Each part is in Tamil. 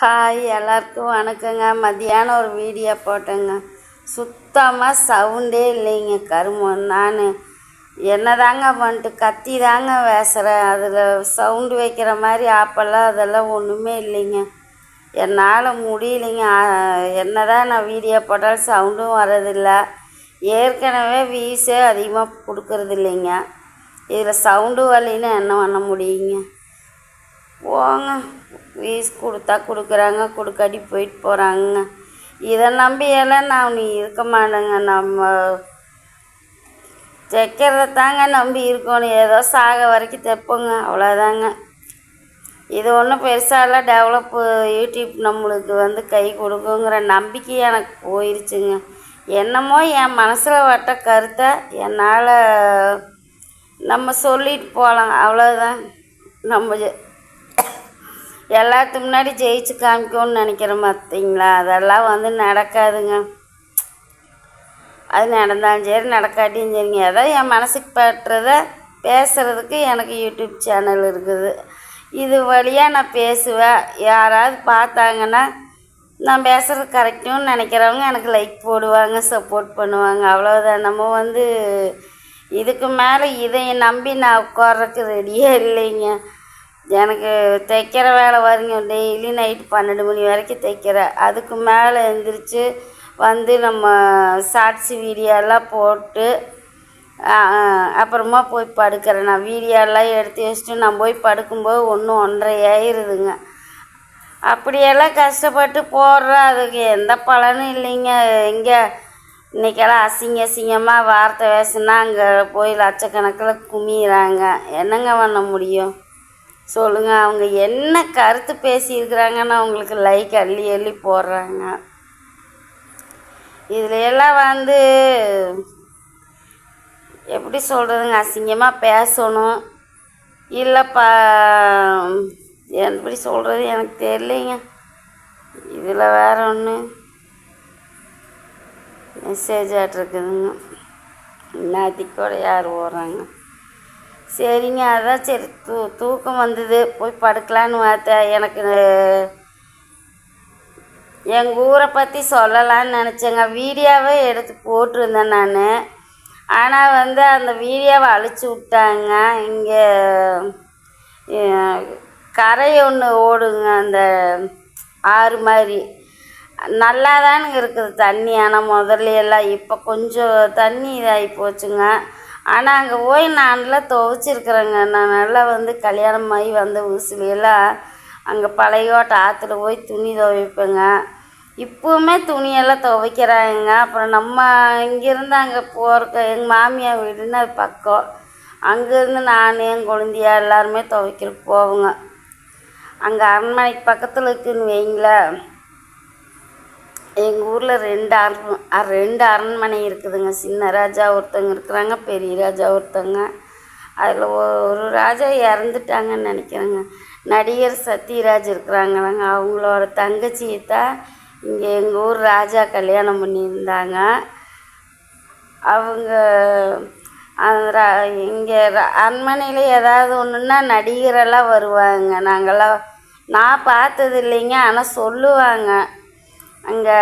ஹாய் எல்லாருக்கும் வணக்கங்க. மதியானம் ஒரு வீடியோ போட்டேங்க. சுத்தமாக சவுண்டே இல்லைங்க கருமம் நான் என்னதாங்க பண்ணிட்டு கத்தி தாங்க பேசுகிறேன் அதில் சவுண்டு வைக்கிற மாதிரி ஆப்பெல்லாம் அதெல்லாம் ஒன்றுமே இல்லைங்க. என்னால் முடியலைங்க. என்ன என்னதான் நான் வீடியோ போட்டாலும் சவுண்டும் வரதில்லை ஏற்கனவே வீஸே அதிகமாக கொடுக்கறது இல்லைங்க இதில் சவுண்டு வரலைன்னா என்ன பண்ண முடியுங்க? போங்க. வீஸ் கொடுத்தா கொடுக்குறாங்க கொடுக்காட்டி போயிட்டு போகிறாங்க இதை நம்பியெல்லாம் நான் நீ இருக்க மாட்டேங்க. நம்ம தைக்கிறத தாங்க நம்பி இருக்கணும். ஏதோ சாக வரைக்கும் தைப்போங்க. அவ்வளோதாங்க இது ஒன்றும் பெருசாலாம் டெவலப்பு யூடியூப் நம்மளுக்கு வந்து கை கொடுக்குங்கிற நம்பிக்கை எனக்கு போயிருச்சுங்க. என்னமோ என் மனசில் வட்ட கருத்தை என்னால் நம்ம சொல்லிட்டு போகலாம். அவ்வளோதான் நம்ம எல்லாத்து முன்னாடி ஜெயிச்சு காமிக்கணும்னு நினைக்கிறேன் பார்த்தீங்களா? அதெல்லாம் வந்து நடக்காதுங்க. அது நடந்தாலும் சரி நடக்காட்டியும் சரிங்க ஏதோ என் மனசுக்கு பட்டுறத பேசுகிறதுக்கு எனக்கு யூடியூப் சேனல் இருக்குது. இது வழியாக நான் பேசுவேன். யாராவது பார்த்தாங்கன்னா நான் பேசுகிறது கரெக்டுன்னு நினைக்கிறவங்க எனக்கு லைக் போடுவாங்க சப்போர்ட் பண்ணுவாங்க. அவ்வளோதான் நம்ம வந்து இதுக்கு மேலே இதை நம்பி நான் உட்கார்றதுக்கு ரெடியே இல்லைங்க. எனக்கு தைக்கிற வேலை வருங்க டெய்லி நைட்டு பன்னெண்டு மணி வரைக்கும் தைக்கிறேன் அதுக்கு மேலே எந்திரிச்சு வந்து நம்ம ஷார்ட்ஸ் வீடியோலாம் போட்டு அப்புறமா போய் படுக்கிறேன். நான் வீடியோலாம் எடுத்து வச்சுட்டு நான் போய் படுக்கும்போது ஒன்று ஒன்றரை ஆயிருதுங்க அப்படியெல்லாம் கஷ்டப்பட்டு போடுறேன் அதுக்கு எந்த பலனும் இல்லைங்க. எங்கே இன்றைக்கெல்லாம் அசிங்க அசிங்கமாக வார்த்தை பேசுனா அங்கே போய் லட்சக்கணக்கில் குமியிறாங்க. என்னங்க பண்ண முடியும்? சொல்லுங்கள் அவங்க என்ன கருத்து பேசியிருக்கிறாங்கன்னு அவங்களுக்கு லைக் அள்ளி அள்ளி போடுறாங்க. இதில் எல்லாம் வந்து எப்படி சொல்கிறதுங்க அசிங்கமாக பேசணும். இல்லைப்பா எப்படி சொல்கிறது எனக்கு தெரியலைங்க. இதில் வேற ஒன்று மெசேஜ் ஆகிட்ருக்குதுங்க இன்னத்துக்கூட யார் ஓடுறாங்க? சரிங்க அதான் சரி. தூ தூக்கம் வந்தது. போய் படுக்கலான்னு பார்த்தேன் எனக்கு எங்கள் ஊரை பற்றி சொல்லலான்னு நினச்சேங்க. வீடியோவே எடுத்து போட்டிருந்தேன் நான். ஆனால் வந்து அந்த வீடியோவை அழிச்சு விட்டாங்க. இங்கே கரை ஒன்று ஓடுங்க. அந்த ஆறு மாதிரி. நல்லா தானுங்க இருக்குது தண்ணி. ஆனால் முதல்ல எல்லாம் இப்போ கொஞ்சம் தண்ணி இதாகி போச்சுங்க. ஆனால் அங்கே போய் நான்லாம் துவைச்சிருக்கிறேங்க. நான் நல்லா வந்து கல்யாணம் ஆகி வந்த ஊசிலையெல்லாம் அங்கே பழையோட்ட ஆற்றுல போய் துணி துவைப்பேங்க. இப்போவுமே துணியெல்லாம் துவைக்கிறாங்க. அப்புறம் நம்ம இங்கேருந்து அங்கே போகிறக்கு எங்கள் மாமியார் வீடுன்னு அது பக்கம். அங்கேருந்து நான் என் குழந்தையா எல்லாருமே துவைக்கிறதுக்கு போவோங்க. அங்கே அரண்மனைக்கு பக்கத்தில் இருக்குதுன்னு வைங்களேன். எங்கள் ஊரில் ரெண்டு அரண் ரெண்டு அரண்மனை இருக்குதுங்க. சின்ன ராஜா ஒருத்தங்க இருக்கிறாங்க பெரிய ராஜா ஒருத்தவங்க அதில் ஒரு ராஜா இறந்துட்டாங்கன்னு நினைக்கிறேங்க. நடிகர் சத்யராஜ் இருக்கிறாங்களாங்க. அவங்களோட தங்கச்சியை தான் இங்கே எங்கள் ஊர் ராஜா கல்யாணம் பண்ணியிருந்தாங்க. அவங்க அந்த இங்கே அரண்மனையில் ஏதாவது ஒன்றுன்னா நடிகரெல்லாம் வருவாங்க. நாங்கள்லாம் நான் பார்த்தது இல்லைங்க ஆனால் சொல்லுவாங்க. அங்கே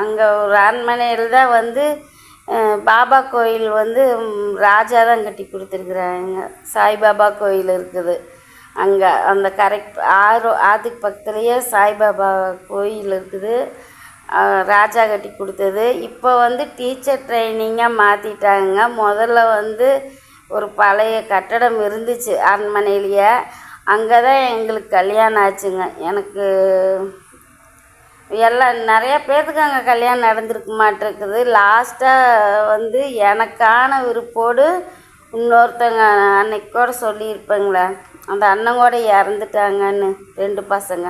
அங்கே ஒரு அரண்மனையில் தான் வந்து பாபா கோயில் வந்து ராஜா தான் கட்டி கொடுத்துருக்குறாங்க. சாய்பாபா கோயில் இருக்குது. அங்கே அந்த கரெக்ட் ஆறு ஆற்றுக்கு பக்கத்துலேயே சாய்பாபா கோயில் இருக்குது. ராஜா கட்டி கொடுத்தது. இப்போ வந்து டீச்சர் ட்ரைனிங்காக மாற்றிட்டாங்க முதல்ல வந்து ஒரு பழைய கட்டடம் இருந்துச்சு அரண்மனையிலேயே. அங்கே தான் எங்களுக்கு கல்யாணம் ஆச்சுங்க. எனக்கு எல்லாம் நிறைய பேர்த்துக்கு அங்கே கல்யாணம் நடந்திருக்க மாட்டிருக்குது லாஸ்ட்டாக வந்து எனக்கான விருப்போடு இன்னொருத்தங்க அன்னைக்கு கூட சொல்லியிருப்பேங்களே அந்த அண்ணன் கூட இறந்துட்டாங்கன்னு ரெண்டு பசங்க.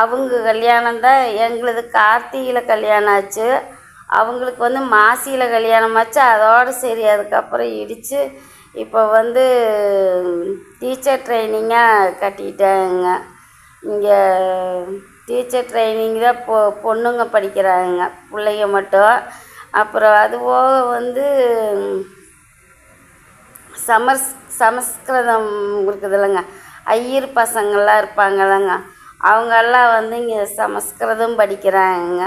அவங்க கல்யாணம் தான் எங்களது கார்த்திகையில் கல்யாணம் ஆச்சு. அவங்களுக்கு வந்து மாசியில் கல்யாணம் ஆச்சு. அதோடு சரி அதுக்கப்புறம் இடித்து இப்போ வந்து டீச்சர் ட்ரைனிங்காக கட்டிட்டாங்க. இங்கே டீச்சர் ட்ரைனிங் தான் பொ பொண்ணுங்க படிக்கிறாங்க பிள்ளைங்க மட்டும். அப்புறம் அது போக வந்து சமஸ் சமஸ்கிருதம் இருக்குதுல்லங்க. ஐயர் பசங்கள்லாம் இருப்பாங்கல்லங்க. அவங்கெல்லாம் வந்து இங்கே சமஸ்கிருதம் படிக்கிறாங்க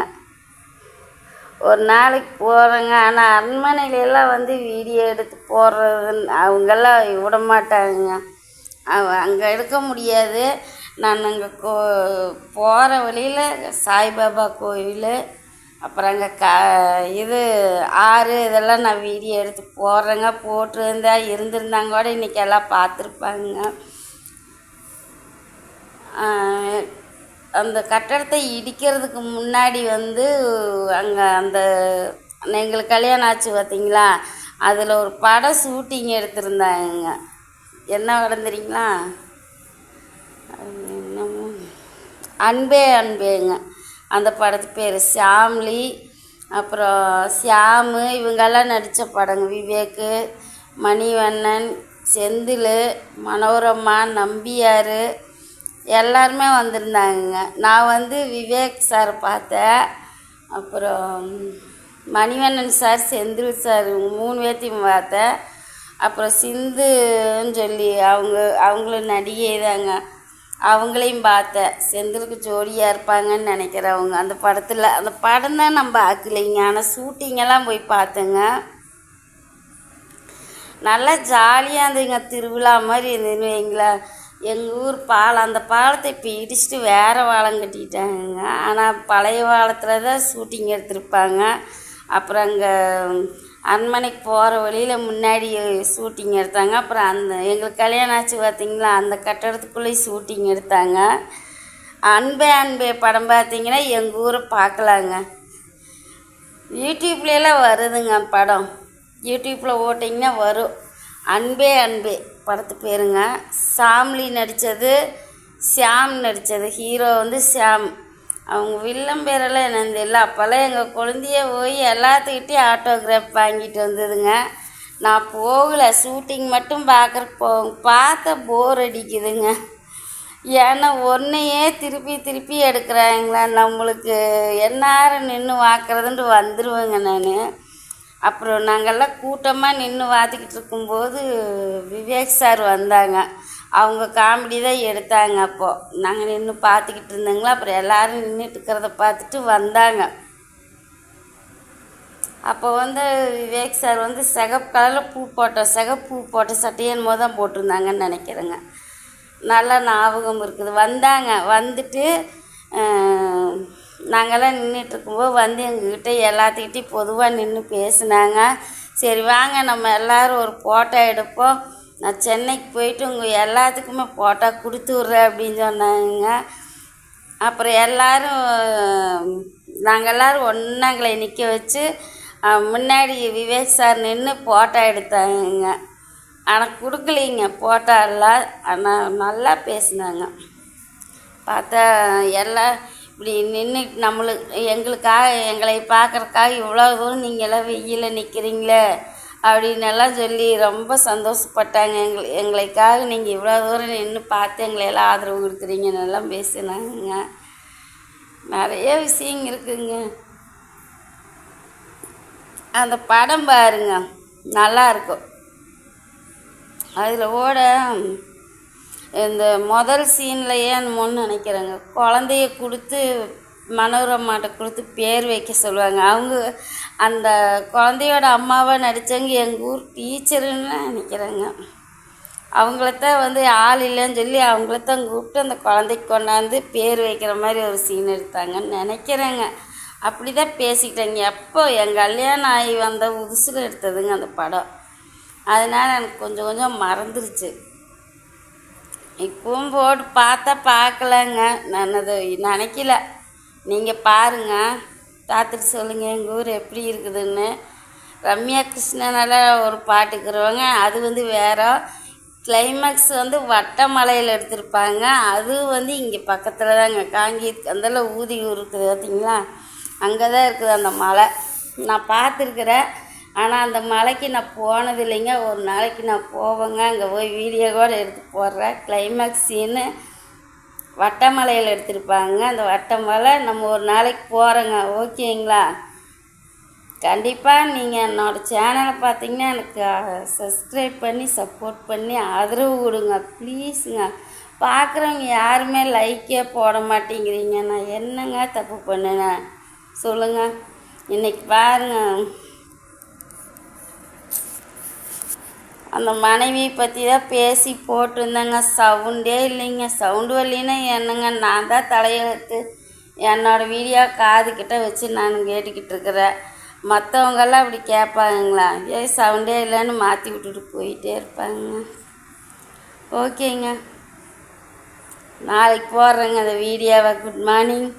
ஒரு நாளைக்கு போகிறேங்க ஆனால் அரண்மனையிலலாம் வந்து வீடியோ எடுத்து போடுறதுன்னு அவங்கெல்லாம் விட மாட்டாங்க அங்கே எடுக்க முடியாது. நான் அங்கே கோ போகிற வழியில் சாய்பாபா கோயில் அப்புறம் அங்கே க இது ஆறு இதெல்லாம் நான் வீடியோ எடுத்து போடுறேங்க. போட்டிருந்தா இருந்திருந்தாங்க கூட இன்றைக்கி எல்லாம் பார்த்துருப்பாங்க. அந்த கட்டடத்தை இடிக்கிறதுக்கு முன்னாடி வந்து அங்கே அந்த எங்களுக்கு கல்யாணம் ஆச்சு பார்த்தீங்களா அதில் ஒரு படம் ஷூட்டிங் எடுத்திருந்தாங்க. என்ன படம் தெரியுங்களா? அது அன்பே அன்பேங்க. அந்த படத்து பேர் ஷாம்லி அப்புறம் ஷியாமு இவங்கெல்லாம் நடித்த படங்க. விவேக்கு மணிவண்ணன் செந்தில் மனோரமா நம்பியார் எல்லாருமே வந்திருந்தாங்க நான் வந்து விவேக் சார் பார்த்தேன். அப்புறம் மணிவண்ணன் சார் செந்தில் சார் இவங்க மூணு பேர்த்தையும் பார்த்தேன். அப்புறம் சிந்துன்னு சொல்லி அவங்க அவங்களும் நடிகை தாங்க அவங்களையும் பார்த்தேன் செந்திலுக்கு ஜோடியாக இருப்பாங்கன்னு நினைக்கிறவங்க. அந்த படத்தில் அந்த படம் தான் நம்ம பார்க்கலைங்க ஆனால் ஷூட்டிங்கெல்லாம் போய் பார்த்தேங்க. நல்லா ஜாலியாக இருந்ததுங்க. திருவிழா மாதிரி இருந்ததுன்னு வைங்களேன். எங்கள் ஊர் பாலம் அந்த பாலத்தை இப்போ இடிச்சிட்டு வேறு பாலம் கட்டிட்டாங்க ஆனால் பழைய பாலத்தில் தான் ஷூட்டிங் எடுத்திருப்பாங்க. அப்புறம் அங்கே அரண்மனைக்கு போகிற வழியில் முன்னாடி ஷூட்டிங் எடுத்தாங்க. அப்புறம் அந்த எங்களுக்கு கல்யாணம் ஆச்சு பார்த்தீங்களா அந்த கட்டடத்துக்குள்ளேயும் ஷூட்டிங் எடுத்தாங்க. அன்பே அன்பே படம் பார்த்தீங்கன்னா எங்கள் ஊரை பார்க்கலாங்க. யூடியூப்லலாம் வருதுங்க படம். யூடியூப்பில் ஓட்டிங்கன்னா வரும். அன்பே அன்பே படத்து பேருங்க. சாம்லி நடித்தது ஷியாம் நடித்தது ஹீரோ வந்து ஷியாம். அவங்க வில்லம் பேரெல்லாம் என்னன்னு தெரியல. அப்போல்லாம் எங்கள் குழந்தைய போய் எல்லாத்துக்கிட்டையும் ஆட்டோகிராஃப் வாங்கிட்டு வந்ததுங்க. நான் போகல. ஷூட்டிங் மட்டும் பார்க்குறக்கு போ பார்த்த போர் அடிக்குதுங்க. ஏன்னா ஒன்றையே திருப்பி திருப்பி எடுக்கிறாங்களா நம்மளுக்கு. எந்நேரம் நின்று பார்க்குறதுன்ட்டு வந்துடுவேங்க நான். அப்புறம் நாங்கள்லாம் கூட்டமாக நின்று பார்த்துக்கிட்டு இருக்கும்போது விவேக் சார் வந்தாங்க. அவங்க காமெடி தான் எடுத்தாங்க அப்போது நாங்கள் நின்று பார்த்துக்கிட்டு இருந்தோங்களா அப்புறம் எல்லோரும் நின்றுட்டு இருக்கிறத பார்த்துட்டு வந்தாங்க. அப்போ வந்து விவேக் சார் வந்து சிகப்பு கலரில் பூ போட்ட சிகப்பு பூ போட்ட சட்டையை தான் போட்டிருந்தாங்கன்னு நினைக்கிறேங்க. நல்லா ஞாபகம் இருக்குது. வந்தாங்க. வந்துட்டு நாங்கள்லாம் நின்றுட்டு இருக்கும்போது வந்து எங்ககிட்ட எல்லாத்துக்கிட்டையும் பொதுவாக நின்று பேசினாங்க. சரி வாங்க நம்ம எல்லாரும் ஒரு ஃபோட்டோ எடுப்போம். நான் சென்னைக்கு போயிட்டு உங்கள் எல்லாத்துக்குமே ஃபோட்டோ கொடுத்து விட்றேன் அப்படின்னு சொன்னாங்க. அப்புறம் எல்லோரும் நாங்கள் எல்லாரும் ஒன்றாங்களை நிற்க வச்சு முன்னாடி விவேக் சார் நின்று ஃபோட்டோ எடுத்தாங்க. ஆனால் கொடுக்கலிங்க ஃபோட்டோ எல்லாம். ஆனால் நல்லா பேசினாங்க. பார்த்தா எல்லாம் இப்படி நின்று நம்மளுக்கு எங்களுக்காக எங்களை பார்க்குறக்காக இவ்வளோ தூரம் நீங்கள் எல்லாம் வெயிலில் நிற்கிறீங்களே அப்படின்னு எல்லாம் சொல்லி ரொம்ப சந்தோஷப்பட்டாங்க. எங்களை எங்களுக்காக நீங்கள் இவ்வளோ தூரம் நின்று பார்த்து எங்களை எல்லாம் ஆதரவு கொடுக்குறீங்கன்னு எல்லாம் பேசினாங்க நிறைய விஷயங்க இருக்குங்க. அந்த படம் பாருங்க. நல்லா இருக்கும். அதில் ஓட இந்த முதல் சீன்லையே என்னமோன்னு நினைக்கிறேங்க. குழந்தைய கொடுத்து மனோரமாட்ட கொடுத்து பேர் வைக்க சொல்லுவாங்க. அவங்க அந்த குழந்தையோட அம்மாவை நடித்தவங்க எங்கள் ஊர் டீச்சருன்னு நினைக்கிறேங்க. அவங்களத்தான் வந்து ஆள் இல்லைன்னு சொல்லி அவங்களத்தான் கூப்பிட்டு அந்த குழந்தைக்கு கொண்டாந்து பேர் வைக்கிற மாதிரி ஒரு சீன் எடுத்தாங்கன்னு நினைக்கிறேங்க. அப்படி தான் பேசிக்கிட்டேங்க. எப்போ என் கல்யாணம் ஆகி வந்த புதுசில் எடுத்ததுங்க அந்த படம். அதனால் எனக்கு கொஞ்சம் கொஞ்சம் மறந்துருச்சு. இப்பவும் போட்டு பார்த்தா பார்க்கலங்க. நான் அது நினைக்கல. நீங்கள் பாருங்கள் பார்த்துட்டு சொல்லுங்கள் எங்கள் ஊர் எப்படி இருக்குதுன்னு. ரம்யா கிருஷ்ணனால ஒரு பாட்டுக்குறவங்க அது வந்து வேற. கிளைமேக்ஸ் வந்து வட்டமலையில் எடுத்திருப்பாங்க. அது வந்து இங்கே பக்கத்தில் தாங்க. காங்கி அந்தல ஊதி இருக்குது பார்த்தீங்களா அங்கே தான் இருக்குது அந்த மலை. நான் பார்த்துருக்குறேன். ஆனால் அந்த மலைக்கு நான் போனது இல்லைங்க ஒரு நாளைக்கு நான் போவேங்க. அங்கே போய் வீடியோ கூட எடுத்து போடுறேன். கிளைமேக்ஸ் சீனு வட்டமலையில் எடுத்திருப்பாங்க. அந்த வட்டமலை நம்ம ஒரு நாளைக்கு போகிறோங்க ஓகேங்களா? கண்டிப்பாக நீங்கள் என்னோடய சேனலை பார்த்தீங்கன்னா எனக்கு சப்ஸ்கிரைப் பண்ணி சப்போர்ட் பண்ணி ஆதரவு கொடுங்க. ப்ளீஸுங்க பார்க்குறவங்க யாருமே லைக்கே போட மாட்டேங்கிறீங்க. நான் என்னங்க தப்பு பண்ணினேன்? சொல்லுங்கள் இன்றைக்கி பாருங்க. அந்த மனைவியை பற்றி தான் பேசி போட்டிருந்தேங்க. சவுண்டே இல்லைங்க. சவுண்டு வரலின்னா என்னங்க? நான் தான் தலையெழுத்து என்னோட வீடியோ காதுக்கிட்ட வச்சு நான் கேட்டுக்கிட்டு இருக்கிறேன். மற்றவங்கெல்லாம் அப்படி கேட்பாங்களா ஏ சவுண்டே இல்லைன்னு மாற்றி விட்டுட்டு போயிட்டே இருப்பாங்க. ஓகேங்க. நாளைக்கு போடுறேங்க அந்த வீடியோவை. Good morning